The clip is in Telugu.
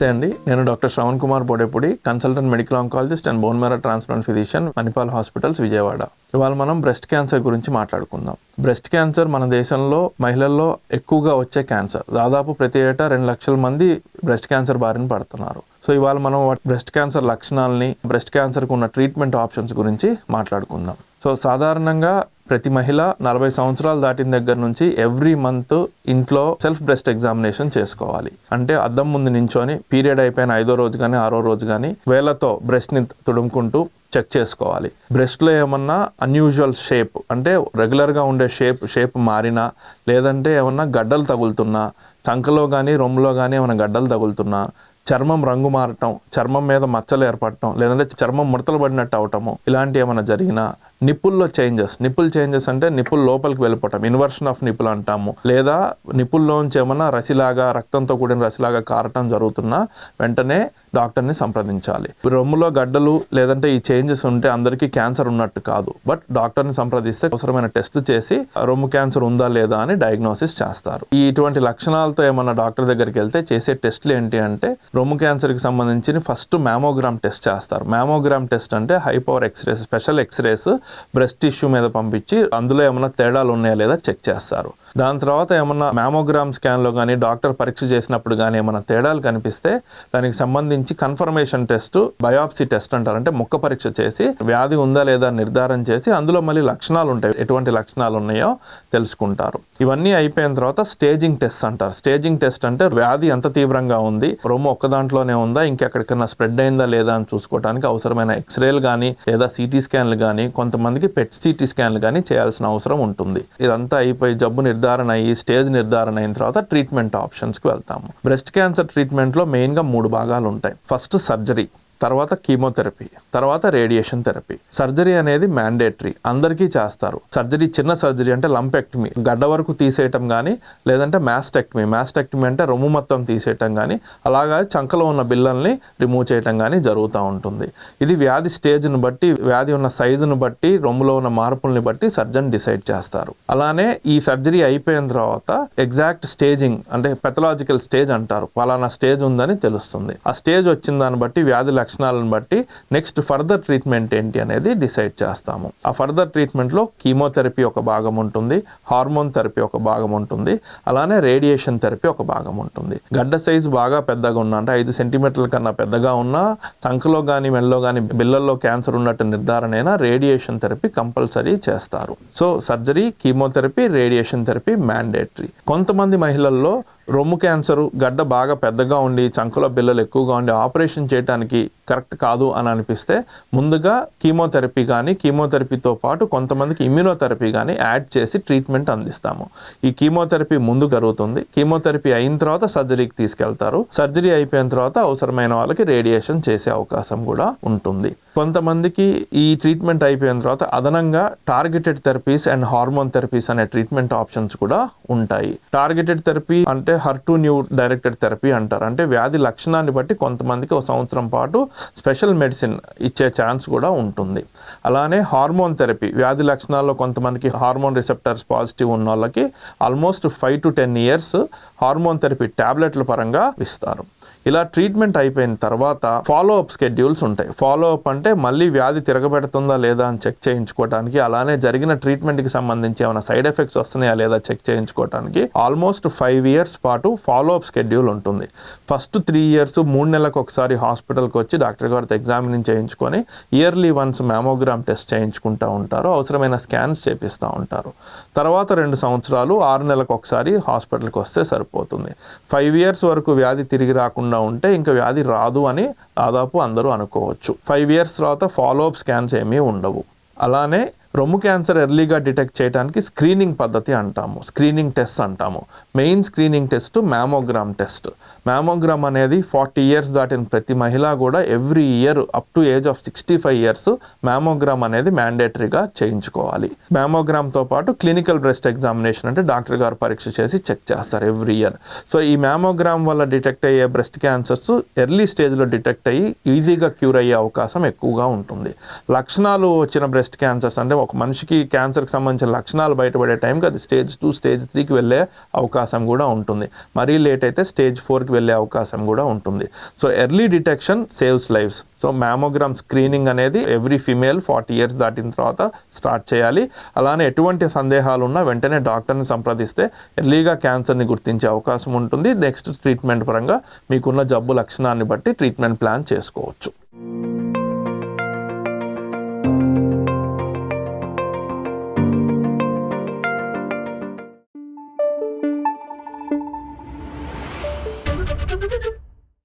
నమస్తే అండి. నేను doctor Shravan Kumar Bodepudi consultant medical oncologist and bone marrow transplant physician Manipal hospitals Vijayawada. ఇవాళ మనం బ్రెస్ట్ క్యాన్సర్ గురించి మాట్లాడుకుందాం. బ్రెస్ట్ క్యాన్సర్ మన దేశంలో మహిళల్లో ఎక్కువగా వచ్చే క్యాన్సర్. దాదాపు ప్రతి ఏటా రెండు లక్షల మంది బ్రెస్ట్ క్యాన్సర్ బారిన పడుతున్నారు. సో ఇవాళ మనం బ్రెస్ట్ క్యాన్సర్ లక్షణాలని బ్రెస్ట్ క్యాన్సర్కు ఉన్న ట్రీట్మెంట్ ఆప్షన్స్ గురించి మాట్లాడుకుందాం. సో సాధారణంగా ప్రతి మహిళ నలభై సంవత్సరాలు దాటిన దగ్గర నుంచి ఎవ్రీ మంత్ ఇంట్లో సెల్ఫ్ బ్రెస్ట్ ఎగ్జామినేషన్ చేసుకోవాలి. అంటే అద్దం ముందు నించొని పీరియడ్ అయిపోయిన ఐదో రోజు కానీ ఆరో రోజు కానీ వేలతో బ్రెస్ట్ని తుడుముకుంటూ చెక్ చేసుకోవాలి. బ్రెస్ట్లో ఏమన్నా అన్యూజువల్ షేప్ అంటే రెగ్యులర్గా ఉండే షేప్ షేప్ మారినా లేదంటే ఏమన్నా గడ్డలు తగులుతున్నా చంకలో కానీ రొమ్ములో కానీ ఏమైనా గడ్డలు తగులుతున్నా చర్మం రంగు మారటం చర్మం మీద మచ్చలు ఏర్పడటం లేదంటే చర్మం ముడతలు పడినట్టు అవటము ఇలాంటి ఏమైనా జరిగినా నిప్పుల్లో చేంజెస్ నిప్పుల్ చేంజెస్ అంటే నిప్పుల్ లోపలికి వెళ్ళిపోవటం ఇన్వర్షన్ ఆఫ్ నిప్పుల్ అంటాము. లేదా నిప్పుల్లోంచి ఏమైనా రసిలాగా రక్తంతో కూడిన రసిలాగా కారటం జరుగుతున్నా వెంటనే డాక్టర్ని సంప్రదించాలి. రొమ్ములో గడ్డలు లేదంటే ఈ చేంజెస్ ఉంటే అందరికీ క్యాన్సర్ ఉన్నట్టు కాదు. బట్ డాక్టర్ని సంప్రదిస్తే అవసరమైన టెస్ట్ చేసి రొమ్ము క్యాన్సర్ ఉందా లేదా అని డయాగ్నోసిస్ చేస్తారు. ఈ ఇటువంటి లక్షణాలతో ఏమన్నా డాక్టర్ దగ్గరికి వెళ్తే చేసే టెస్ట్లు ఏంటి అంటే రొమ్ము క్యాన్సర్కి సంబంధించిన ఫస్ట్ మ్యామోగ్రామ్ టెస్ట్ చేస్తారు. మ్యామోగ్రామ్ టెస్ట్ అంటే high power x-rays special x-rays breast tissue మీద పంపించి అందులో ఏమైనా తేడాలు ఉన్నాయా లేదా చెక్ చేస్తారు. దాని తర్వాత ఏమన్నా మ్యామోగ్రామ్ స్కాన్లో కానీ డాక్టర్ పరీక్ష చేసినప్పుడు కానీ ఏమైనా తేడాలు కనిపిస్తే దానికి సంబంధించి కన్ఫర్మేషన్ టెస్ట్ బయాప్సీ టెస్ట్ అంటారు అంటే ముక్క పరీక్ష చేసి వ్యాధి ఉందా లేదా నిర్ధారణ చేసి అందులో మళ్ళీ లక్షణాలు ఉంటాయి. ఎటువంటి లక్షణాలు ఉన్నాయో తెలుసుకుంటారు. ఇవన్నీ అయిపోయిన తర్వాత స్టేజింగ్ టెస్ట్ అంటారు. స్టేజింగ్ టెస్ట్ అంటే వ్యాధి ఎంత తీవ్రంగా ఉంది రొమ్ము ఒక్క దాంట్లోనే ఉందా ఇంకెక్కడికైనా స్ప్రెడ్ అయిందా లేదా అని చూసుకోవడానికి అవసరమైన ఎక్స్రేలు కానీ లేదా సిటీ స్కాన్లు కానీ కొంతమందికి పెట్ సిటీ స్కాన్లు కానీ చేయాల్సిన అవసరం ఉంటుంది. ఇదంతా అయిపోయి జబ్బు నిర్ధారణ నిర్ధారణ అయ్యి స్టేజ్ నిర్ధారణ అయిన తర్వాత ట్రీట్మెంట్ ఆప్షన్స్కి వెళ్తాము. బ్రెస్ట్ క్యాన్సర్ ట్రీట్మెంట్లో మెయిన్గా మూడు భాగాలు ఉంటాయి. ఫస్ట్ సర్జరీ తర్వాత కీమోథెరపీ తర్వాత రేడియేషన్ థెరపీ. సర్జరీ అనేది మ్యాండేటరీ అందరికీ చేస్తారు. సర్జరీ చిన్న సర్జరీ అంటే లంపెక్టమీ గడ్డ వరకు తీసేయటం కానీ లేదంటే మ్యాస్టెక్టమీ మ్యాస్టెక్టమీ అంటే రొమ్ము మొత్తం తీసేయటం కానీ అలాగా చంకలో ఉన్న బిల్లల్ని రిమూవ్ చేయటం కానీ జరుగుతూ ఉంటుంది. ఇది వ్యాధి స్టేజ్ను బట్టి వ్యాధి ఉన్న సైజును బట్టి రొమ్ములో ఉన్న మార్పుల్ని బట్టి సర్జన్ డిసైడ్ చేస్తారు. అలానే ఈ సర్జరీ అయిపోయిన తర్వాత ఎగ్జాక్ట్ స్టేజింగ్ అంటే పెథలాజికల్ స్టేజ్ అంటారు. పలానా స్టేజ్ ఉందని తెలుస్తుంది. ఆ స్టేజ్ వచ్చిన దాన్ని బట్టి వ్యాధి లక్షణాలను బట్టి నెక్స్ట్ ఫర్దర్ ట్రీట్మెంట్ ఏంటి అనేది డిసైడ్ చేస్తాము. ఆ ఫర్దర్ ట్రీట్మెంట్లో కీమోథెరపీ ఒక భాగం ఉంటుంది హార్మోన్ థెరపీ ఒక భాగం ఉంటుంది అలానే రేడియేషన్ థెరపీ ఒక భాగం ఉంటుంది. గడ్డ సైజు బాగా పెద్దగా ఉన్నా అంటే ఐదు సెంటీమీటర్ల కన్నా పెద్దగా ఉన్నా చంకలో కానీ మెల్లో కానీ బిల్లల్లో క్యాన్సర్ ఉన్నట్టు నిర్ధారణ అయినా రేడియేషన్ థెరపీ కంపల్సరీ చేస్తారు. So surgery chemotherapy radiation therapy mandatory. కొంతమంది మహిళల్లో రొమ్ము క్యాన్సరు గడ్డ బాగా పెద్దగా ఉండి చంకలో బిల్లలు ఎక్కువగా ఉండి ఆపరేషన్ చేయడానికి కరెక్ట్ కాదు అని అనిపిస్తే ముందుగా కీమోథెరపీ కానీ కీమోథెరపీతో పాటు కొంతమందికి ఇమ్యూనోథెరపీ కానీ యాడ్ చేసి ట్రీట్మెంట్ అందిస్తాము. ఈ కీమోథెరపీ ముందు జరుగుతుంది. కీమోథెరపీ అయిన తర్వాత సర్జరీకి తీసుకెళ్తారు. సర్జరీ అయిపోయిన తర్వాత అవసరమైన వాళ్ళకి రేడియేషన్ చేసే అవకాశం కూడా ఉంటుంది. కొంతమందికి ఈ ట్రీట్మెంట్ అయిపోయిన తర్వాత అదనంగా targeted therapies and hormone therapies అనే ట్రీట్మెంట్ ఆప్షన్స్ కూడా ఉంటాయి. టార్గెటెడ్ థెరపీ అంటే HER two neu directed therapy అంటారు. అంటే వ్యాధి లక్షణాన్ని బట్టి కొంతమందికి ఒక సంవత్సరం పాటు స్పెషల్ మెడిసిన్ ఇచ్చే ఛాన్స్ కూడా ఉంటుంది. అలానే హార్మోన్ థెరపీ వ్యాధి లక్షణాల్లో కొంతమందికి హార్మోన్ రిసెప్టర్స్ పాజిటివ్ ఉన్న వాళ్ళకి almost five to ten years hormone therapy ట్యాబ్లెట్ల పరంగా ఇస్తారు. ఇలా ట్రీట్మెంట్ అయిపోయిన తర్వాత ఫాలో అప్ స్కెడ్యూల్స్ ఉంటాయి. ఫాలో అప్ అంటే మళ్ళీ వ్యాధి తిరగబెడుతుందా లేదా అని చెక్ చేయించుకోవడానికి అలానే జరిగిన ట్రీట్మెంట్కి సంబంధించి ఏమైనా సైడ్ ఎఫెక్ట్స్ వస్తున్నాయా లేదా చెక్ చేయించుకోవడానికి ఆల్మోస్ట్ ఫైవ్ ఇయర్స్ పాటు ఫాలో అప్ స్కెడ్యూల్ ఉంటుంది. ఫస్ట్ త్రీ ఇయర్స్ మూడు నెలలకు ఒకసారి హాస్పిటల్కి వచ్చి డాక్టర్ గారితో ఎగ్జామినింగ్ చేయించుకొని ఇయర్లీ వన్స్ మ్యామోగ్రామ్ టెస్ట్ చేయించుకుంటూ ఉంటారు. అవసరమైన స్కాన్స్ చేపిస్తూ ఉంటారు. తర్వాత రెండు సంవత్సరాలు ఆరు నెలలకు ఒకసారి హాస్పిటల్కి వస్తే సరిపోతుంది. ఫైవ్ ఇయర్స్ వరకు వ్యాధి తిరిగి రాకుండా ఉంటే ఇంకా వ్యాధి రాదు అని దాదాపు అందరూ అనుకోవచ్చు. ఫైవ్ ఇయర్స్ తర్వాత ఫాలో అప్ స్కాన్స్ ఏమీ ఉండవు. అలానే రొమ్ము క్యాన్సర్ ఎర్లీగా డిటెక్ట్ చేయడానికి స్క్రీనింగ్ పద్ధతి అంటాము స్క్రీనింగ్ టెస్ట్ అంటాము. Main screening test mammogram test. Mammogram అనేది ఫార్టీ ఇయర్స్ దాటిన ప్రతి మహిళ కూడా every year up to age of sixty five years mammogram అనేది మ్యాండేటరీగా చేయించుకోవాలి. మ్యామోగ్రామ్తో పాటు క్లినికల్ బ్రెస్ట్ ఎగ్జామినేషన్ అంటే డాక్టర్ గారు పరీక్ష చేసి చెక్ చేస్తారు ఎవ్రీ ఇయర్. సో ఈ మ్యామోగ్రామ్ వల్ల డిటెక్ట్ అయ్యే బ్రెస్ట్ క్యాన్సర్స్ ఎర్లీ స్టేజ్లో డిటెక్ట్ అయ్యి ఈజీగా క్యూర్ అయ్యే అవకాశం ఎక్కువగా ఉంటుంది. లక్షణాలు వచ్చిన బ్రెస్ట్ క్యాన్సర్స్ అంటే ఒక మనిషికి క్యాన్సర్కి సంబంధించిన లక్షణాలు బయటపడే టైంకి అది స్టేజ్ టూ స్టేజ్ త్రీకి వెళ్ళే అవకాశం కూడా ఉంటుంది. మరీ లేట్ అయితే స్టేజ్ ఫోర్కి వెళ్ళే అవకాశం కూడా ఉంటుంది. So early detection saves lives so mammogram screening అనేది ఎవ్రీ ఫిమేల్ ఫార్టీ ఇయర్స్ దాటిన తర్వాత స్టార్ట్ చేయాలి. అలానే ఎటువంటి సందేహాలు ఉన్నా వెంటనే డాక్టర్ని సంప్రదిస్తే ఎర్లీగా క్యాన్సర్ని గుర్తించే అవకాశం ఉంటుంది. నెక్స్ట్ ట్రీట్మెంట్ పరంగా మీకున్న జబ్బు లక్షణాన్ని బట్టి ట్రీట్మెంట్ ప్లాన్ చేసుకోవచ్చు.